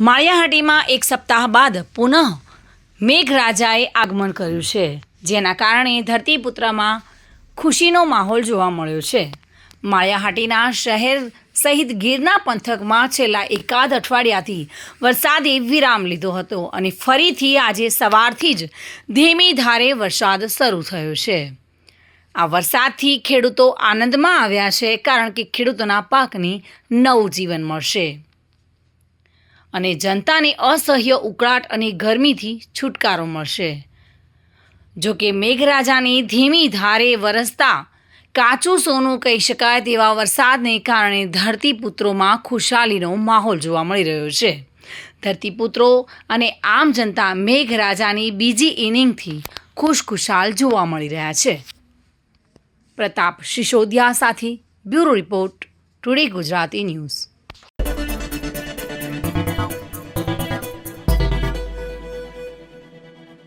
માળિયાહાટીમાં એક સપ્તાહ બાદ પુનઃ મેઘરાજાએ આગમન કર્યું છે, જેના કારણે ધરતીપુત્રમાં ખુશીનો માહોલ જોવા મળ્યો છે. માળિયાહાટીના શહેર સહિત ગીરના પંથકમાં છેલ્લા એકાદ અઠવાડિયાથી વરસાદે વિરામ લીધો હતો અને ફરીથી આજે સવારથી જ ધીમી ધારે વરસાદ શરૂ થયો છે. આ વરસાદથી ખેડૂતો આનંદમાં આવ્યા છે, કારણ કે ખેડૂતોના પાકને નવું જીવન મળશે. અને જનતાને અસહ્ય ઉકળાટ અને ગરમીથી છુટકારો મળશે. જો કે મેઘરાજાની ધીમી ધારે વરસતા કાચું સોનું કહી શકાય તેવા વરસાદને કારણે ધરતીપુત્રોમાં ખુશાલીનો માહોલ જોવા મળી રહ્યો છે. ધરતીપુત્રો અને આમ જનતા મેઘરાજાની બીજી ઇનિંગથી ખુશખુશાલ જોવા મળી રહ્યા છે. પ્રતાપ શિશોદિયા સાથે bureau report today Gujarati news.